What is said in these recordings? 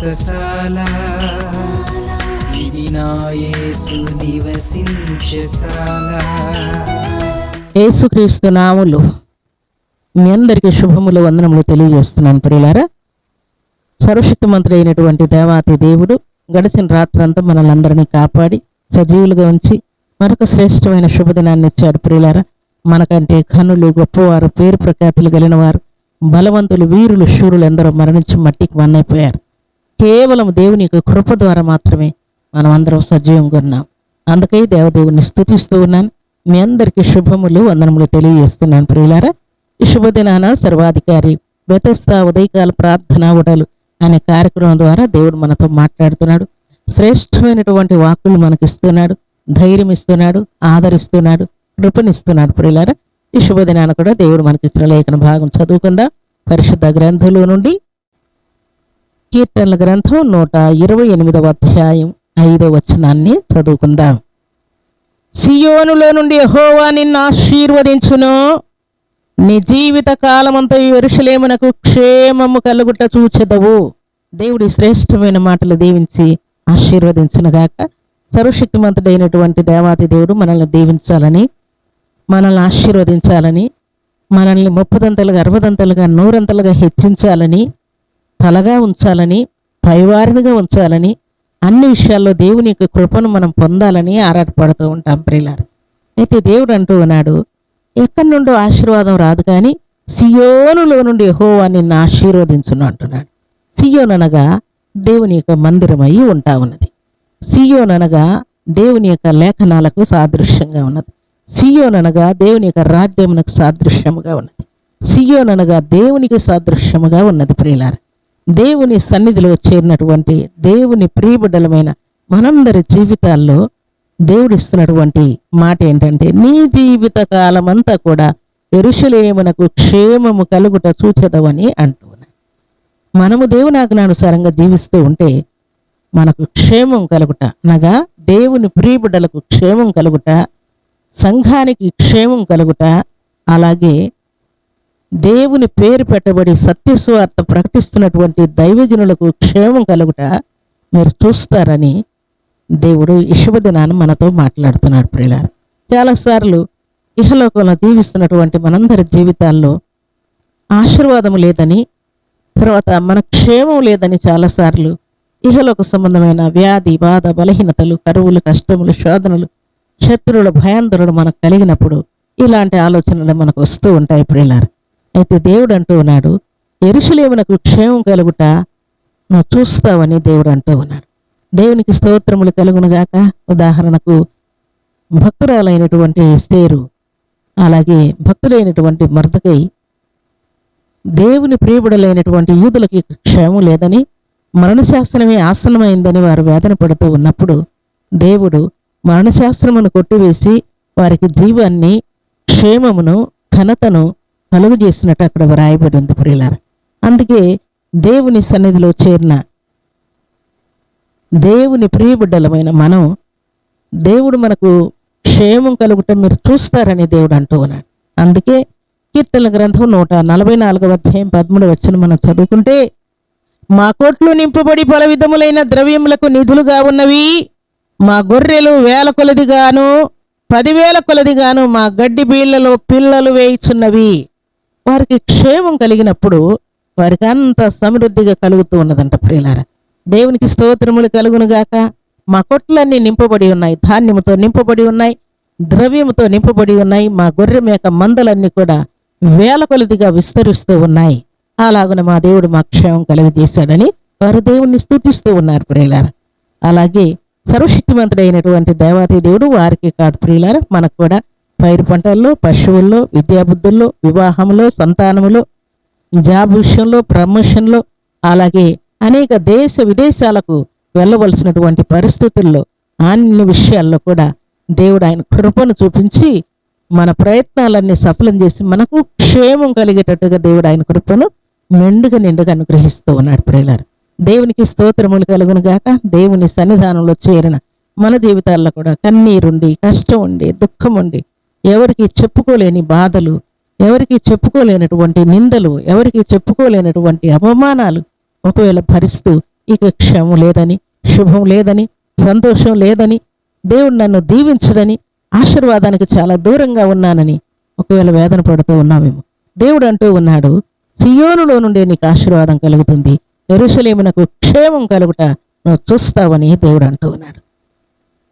వ్రతశాల ఇది నా యేసు నివసించశాల యేసుక్రీస్తు నాములు. మీ అందరికీ శుభములు వందనములు తెలియజేస్తున్నాను ప్రియులారా. సర్వశక్తిమంతుడైనటువంటి దేవాతి దేవుడు గడిచిన రాత్రంతా మనల్ని అందరినీ కాపాడి సజీవులుగా ఉంచి మరొక శ్రేష్టమైన శుభదినాన్ని ఇచ్చాడు ప్రియులారా. మనకంటే ఘనులు గొప్పవారు పేరు ప్రఖ్యాతులు కలిగినవారు బలవంతులు వీరులు శూరులు ఎందరో మరణించి మట్టికి మన్నైపోయారు కేవలం దేవుని యొక్క కృప ద్వారా మాత్రమే మనం అందరం సజీవంగా ఉన్నాం. అందుకై దేవదేవుని స్థుతిస్తూ ఉన్నాను. మీ అందరికీ శుభములు వందనములు తెలియజేస్తున్నాను ప్రియులారా. ఈ శుభదినాన సర్వాధికారి వ్యతస్థ ఉదయకాల ప్రార్థన ఉడలు అనే కార్యక్రమం ద్వారా దేవుడు మనతో మాట్లాడుతున్నాడు. శ్రేష్టమైనటువంటి వాక్కులు మనకిస్తున్నాడు ధైర్యం ఇస్తున్నాడు ఆదరిస్తున్నాడు కృపనిస్తున్నాడు ప్రియులారా. ఈ శుభదినాన కూడా దేవుడు మనకి ఇచ్చిన లేఖన భాగం చదువుకుందాం. పరిశుద్ధ గ్రంథంలో నుండి కీర్తనల గ్రంథం నూట ఇరవై ఎనిమిదవ అధ్యాయం ఐదవ వచనాన్ని చదువుకుందాం. సియోనులో నుండి యెహోవా నిన్ను ఆశీర్వదించును. నీ జీవిత కాలమంతా ఎరుషలేమునకు క్షేమము కలుగుట చూచెదవు. దేవుడి శ్రేష్టమైన మాటలు దీవించి ఆశీర్వదించునుగాక సర్వశక్తిమంతుడైనటువంటి దేవాతి దేవుడు మనల్ని దీవించాలని మనల్ని ఆశీర్వదించాలని మనల్ని ముప్పదంతలుగా అరవదంతలుగా నూరంతలుగా హెచ్చించాలని తలగా ఉంచాలని పైవారినిగా ఉంచాలని అన్ని విషయాల్లో దేవుని యొక్క కృపను మనం పొందాలని ఆరాటపడుతూ ఉంటాం ప్రిలారు అయితే దేవుడు అంటూ ఉన్నాడు ఎక్కడి నుండో ఆశీర్వాదం రాదు కానీ సియోనులో నుండి యహోవా నిన్ను ఆశీర్వదించును అంటున్నాడు. సియోన్ అనగా దేవుని యొక్క మందిరమై ఉంటా ఉన్నది. సియోన్ అనగా దేవుని యొక్క లేఖనాలకు సాదృశ్యంగా ఉన్నది. సియోన్ అనగా దేవుని యొక్క రాజ్యమునకు సాదృశ్యముగా ఉన్నది. సియోన్ అనగా దేవునికి సాదృశ్యముగా ఉన్నది ప్రియులారా. దేవుని సన్నిధిలో చేరినటువంటి దేవుని ప్రియబిడ్డలమైన మనందరి జీవితాల్లో దేవుడిస్తున్నటువంటి మాట ఏంటంటే నీ జీవిత కాలమంతా కూడా ఎరుషులేమునకు క్షేమము కలుగుట చూచెదవని అంటూ మనము దేవుని ఆజ్ఞానుసారంగా జీవిస్తూ ఉంటే మనకు క్షేమం కలుగుట అనగా దేవుని ప్రియబిడ్డలకు క్షేమం కలుగుట సంఘానికి క్షేమం కలుగుట అలాగే దేవుని పేరు పెట్టబడి సత్యస్వార్త ప్రకటిస్తున్నటువంటి దైవజనులకు క్షేమం కలుగుట మీరు చూస్తారని దేవుడు ఈ మనతో మాట్లాడుతున్నాడు ప్రియులారు. చాలాసార్లు ఇహలోకంలో జీవిస్తున్నటువంటి మనందరి జీవితాల్లో ఆశీర్వాదం లేదని తర్వాత మన క్షేమం లేదని చాలాసార్లు ఇహలోక సంబంధమైన వ్యాధి బాధ బలహీనతలు కరువులు కష్టములు శోధనలు శత్రువుల భయాందోళన మనకు కలిగినప్పుడు ఇలాంటి ఆలోచనలు మనకు వస్తూ ఉంటాయి ప్రియులారు. అయితే దేవుడు అంటూ ఉన్నాడు ఎరుషులేమునకు క్షేమం కలుగుట నువ్వు చూస్తావని దేవుడు అంటూ ఉన్నాడు. దేవునికి స్తోత్రములు కలుగునుగాక ఉదాహరణకు భక్తురాలైనటువంటి ఎస్తేరు అలాగే భక్తులైనటువంటి మర్దకై దేవుని ప్రియబుడలైనటువంటి యూదులకి క్షేమం లేదని మరణశాస్త్రమే ఆసనమైందని వారు వేదన పడుతూ ఉన్నప్పుడు దేవుడు మరణశాస్త్రమును కొట్టివేసి వారికి జీవాన్ని క్షేమమును ఘనతను కలుగు చేసినట్టు అక్కడ వ్రాయబడి ఉంది ప్రియులార. అందుకే దేవుని సన్నిధిలో చేరిన దేవుని ప్రియబిడ్డలమైన మనం దేవుడు మనకు క్షేమం కలుగుట మీరు చూస్తారని దేవుడు అంటూ ఉన్నాడు. అందుకే కీర్తన గ్రంథం నూట నలభై నాలుగవ అధ్యాయం పదమూడు వచ్చిన మనం చదువుకుంటే మా కోట్లు నింపబడి పల విధములైన ద్రవ్యములకు నిధులుగా ఉన్నవి మా గొర్రెలు వేల కొలదిగాను పదివేల కొలదిగాను మా గడ్డి బీళ్ళలో పిల్లలు వేయిచున్నవి. వారికి క్షేమం కలిగినప్పుడు వారికి అంత సమృద్ధిగా కలుగుతూ ఉన్నదంట ప్రియులార. దేవునికి స్తోత్రములు కలుగునుగాక. మా కొట్లన్నీ నింపబడి ఉన్నాయి ధాన్యముతో నింపబడి ఉన్నాయి ద్రవ్యముతో నింపబడి ఉన్నాయి మా గొర్రె మేక మందలన్నీ కూడా వేల కొలదిగా విస్తరిస్తూ ఉన్నాయి. అలాగున మా దేవుడు మా క్షేమం కలుగజేశాడని వారు దేవుణ్ణి స్తుతిస్తూ ఉన్నారు ప్రియులార. అలాగే సర్వశక్తిమంతుడైనటువంటి దేవాతి దేవుడు వారికి కాదు ప్రియులార మనకు కూడా పైరు పంటల్లో పశువుల్లో విద్యాబుద్ధుల్లో వివాహంలో సంతానములో జాబ్ విషయంలో ప్రమోషన్లో అలాగే అనేక దేశ విదేశాలకు వెళ్ళవలసినటువంటి పరిస్థితుల్లో అన్ని విషయాల్లో కూడా దేవుడు ఆయన కృపను చూపించి మన ప్రయత్నాలన్నీ సఫలం చేసి మనకు క్షేమం కలిగేటట్టుగా దేవుడు ఆయన కృపను మెండుగా నిండుగా అనుగ్రహిస్తూ ఉన్నాడు ప్రేలారు దేవునికి స్తోత్రములు కలుగును గాక. దేవుని సన్నిధానంలో చేరిన మన జీవితాల్లో కూడా కన్నీరుండి కష్టం ఉండి దుఃఖం ఉండి ఎవరికి చెప్పుకోలేని బాధలు ఎవరికి చెప్పుకోలేనటువంటి నిందలు ఎవరికి చెప్పుకోలేనటువంటి అవమానాలు ఒకవేళ భరిస్తూ ఇక క్షేమం లేదని శుభం లేదని సంతోషం లేదని దేవుడు నన్ను దీవించడని ఆశీర్వాదానికి చాలా దూరంగా ఉన్నానని ఒకవేళ వేదన పడుతూ ఉన్నామేమో దేవుడు అంటూ ఉన్నాడు సియోనులో నుండే నీకు ఆశీర్వాదం కలుగుతుంది. ఎరుసలేమునకు క్షేమం కలుగుట నువ్వు చూస్తావని దేవుడు అంటూ ఉన్నాడు.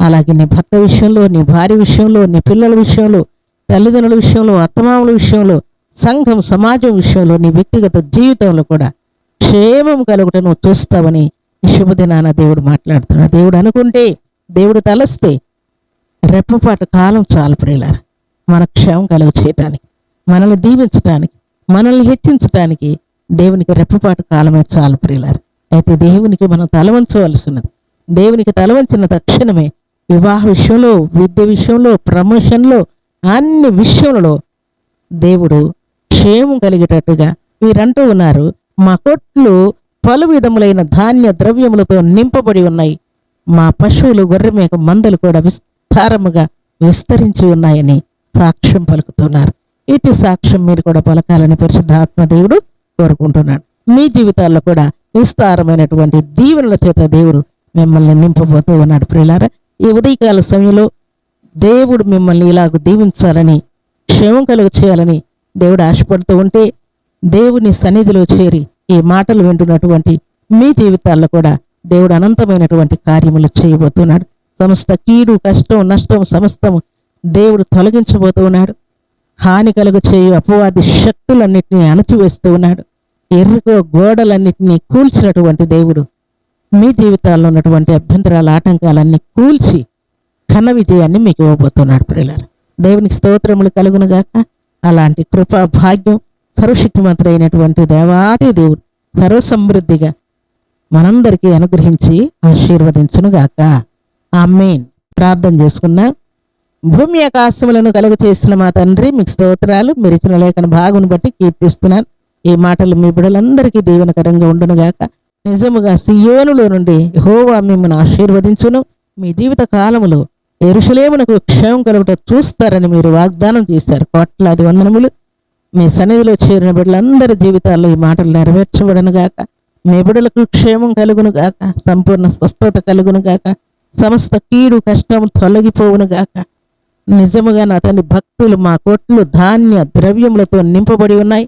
అలాగే నీ భర్త విషయంలో నీ భార్య విషయంలో నీ పిల్లల విషయంలో తల్లిదండ్రుల విషయంలో అత్తమామల విషయంలో సంఘం సమాజం విషయంలో నీ వ్యక్తిగత జీవితంలో కూడా క్షేమం కలుగుట నువ్వు చూస్తావని శుభదినాన దేవుడు మాట్లాడుతున్నాడు. దేవుడు అనుకుంటే దేవుడు తలస్తే రెప్పపాటు కాలం చాలు ప్రియులారు. మన క్షేమం కలుగు చేయటానికి మనల్ని దీవించటానికి మనల్ని హెచ్చించటానికి దేవునికి రెప్పపాటు కాలమే చాలు ప్రియులారు. అయితే దేవునికి మనం తలవంచవలసినది దేవునికి తలవంచిన తక్షణమే వివాహ విషయంలో విద్య విషయంలో ప్రమోషన్లో అన్ని విషయంలో దేవుడు క్షేమం కలిగేటట్టుగా వీరంటూ ఉన్నారు. మా కొట్లు పలు విధములైన ధాన్య ద్రవ్యములతో నింపబడి ఉన్నాయి. మా పశువులు గొర్రె మేక మందలు కూడా విస్తారముగా విస్తరించి ఉన్నాయని సాక్ష్యం పలుకుతున్నారు. ఇటు సాక్ష్యం మీరు కూడా పలకాలని పరిశుద్ధాత్మ దేవుడు కోరుకుంటున్నాడు. మీ జీవితాల్లో కూడా విస్తారమైనటువంటి దీవెనల చేత దేవుడు మిమ్మల్ని నింపబోతూ ఉన్నాడు ప్రియులారా. ఈ ఉదయకాల సమయంలో దేవుడు మిమ్మల్ని ఇలాగ దీవించాలని క్షేమం కలుగు చేయాలని దేవుడు ఆశపడుతూ ఉంటే దేవుని సన్నిధిలో చేరి ఈ మాటలు వింటున్నటువంటి మీ జీవితాల్లో కూడా దేవుడు అనంతమైనటువంటి కార్యములు చేయబోతున్నాడు. సమస్త కీడు కష్టం నష్టం సమస్తము దేవుడు తొలగించబోతూ ఉన్నాడు హాని కలుగు చేయు అపవాది శక్తులన్నింటినీ అణచివేస్తూ ఉన్నాడు. ఎర్రగో గోడలన్నింటినీ కూల్చినటువంటి దేవుడు మీ జీవితాల్లో ఉన్నటువంటి అభ్యంతరాల ఆటంకాలన్నీ కూల్చి ఘన విజయాన్ని మీకు ఇవ్వబోతున్నాడు ప్రియులారు. దేవునికి స్తోత్రములు కలుగునుగాక అలాంటి కృపా భాగ్యం సర్వశక్తిమంతుడైనటువంటి దేవాది దేవుడు సర్వసమృద్ధిగా మనందరికీ అనుగ్రహించి ఆశీర్వదించునుగాక మెయిన్ ప్రార్థన చేసుకుందాం. భూమి ఆకాశములను కలుగు చేసిన మా తండ్రి మీకు స్తోత్రాలు మీరు ఇచ్చిన లేఖన భాగును బట్టి కీర్తిస్తున్నాను. ఈ మాటలు మీ బిడ్డలందరికీ దీవెనకరంగా ఉండునుగాక నిజముగా సియోనులో నుండి హోవా మిమ్మల్ని ఆశీర్వదించును. మీ జీవిత కాలములో ఎరుషలేమునకు క్షేమం కలుగుట చూస్తారని మీరు వాగ్దానం చేశారు. కోట్లాది వందనములు. మీ సన్నిధిలో చేరిన బిడ్డలందరి జీవితాల్లో ఈ మాటలు నెరవేర్చబడను గాక. మీ బిడ్డలకు క్షేమం కలుగును గాక. సంపూర్ణ స్వస్థత కలుగును గాక. సమస్త కీడు కష్టం తొలగిపోవును గాక. నిజముగా నా తండ్రి భక్తులు మా కొట్లు ధాన్య ద్రవ్యములతో నింపబడి ఉన్నాయి.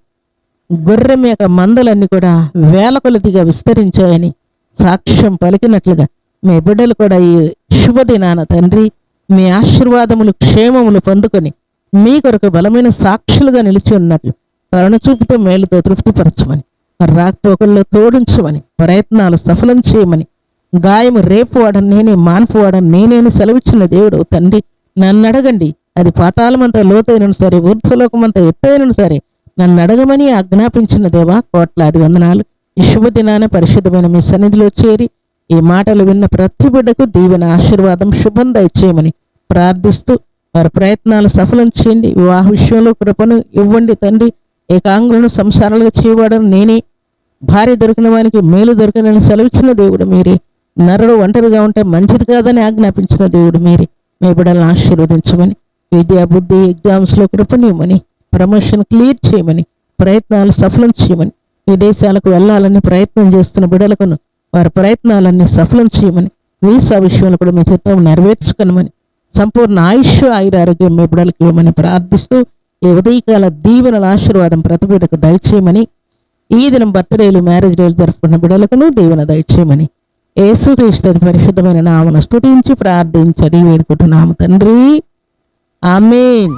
గొర్రె మేక మందలన్నీ కూడా వేల కొలదిగా విస్తరించాయని సాక్ష్యం పలికినట్లుగా మీ బిడ్డలు కూడా ఈ శుభదినాన తండ్రి మీ ఆశీర్వాదములు క్షేమములు పొందుకొని మీ కొరకు బలమైన సాక్షులుగా నిలిచి ఉన్నట్లు కరుణ చూపుతో మేలుతో తృప్తిపరచమని రాకపోకల్లో తోడించమని ప్రయత్నాలు సఫలం చేయమని గాయము రేపు వాడని నేనే మాన్పు వాడని నేనేని సెలవిచ్చిన దేవుడు తండ్రి. నన్ను అడగండి అది పాతాళమంతా లోతైనను సరే ఊర్ధ్వలోకమంతా ఎత్తైనను సరే నన్ను అడగమని ఆజ్ఞాపించిన దేవా కోట్లాది వందనాలు. ఈ శుభదినాన పరిశుద్ధమైన మీ సన్నిధిలో చేరి ఈ మాటలు విన్న ప్రతి బిడ్డకు దీవెన ఆశీర్వాదం శుభం దయచేయమని ప్రార్థిస్తూ వారి ప్రయత్నాలు సఫలం చేయండి. వివాహ విషయంలో కృపను ఇవ్వండి తండ్రి. ఏకాంగులను సంసారాలుగా చేయవాడని నేనే. భార్య దొరికిన వానికి మేలు దొరికినని సెలవిచ్చిన దేవుడు మీరే. నరుడు ఒంటరిగా ఉంటే మంచిది కాదని ఆజ్ఞాపించిన దేవుడు మీరే. మీ బిడ్డలను ఆశీర్వదించమని విద్యా బుద్ధి ఎగ్జామ్స్లో కృపనివ్వమని ప్రమోషన్ క్లియర్ చేయమని ప్రయత్నాలు సఫలం చేయమని విదేశాలకు వెళ్ళాలని ప్రయత్నం చేస్తున్న బిడలకును వారి ప్రయత్నాలన్నీ సఫలం చేయమని వీసా విషయంలో కూడా మీ చిత్తం నెరవేర్చుకొనమని సంపూర్ణ ఆయుష్ ఆయురారోగ్యం మీ బిడలకు ఇవ్వమని ప్రార్థిస్తూ ఈ ఉదయకాల దీవెనల ఆశీర్వాదం ప్రతిబిడకు దయచేయమని ఈ దినం బర్త్డేలు మ్యారేజ్ డేలు జరుపుకున్న బిడలకును దీవెన దయచేయమని యేసుక్రీస్తు పరిశుద్ధమైన నామను స్తుతించి ప్రార్థించడి వేడుకుంటున్నాము తండ్రి. ఆమెన్.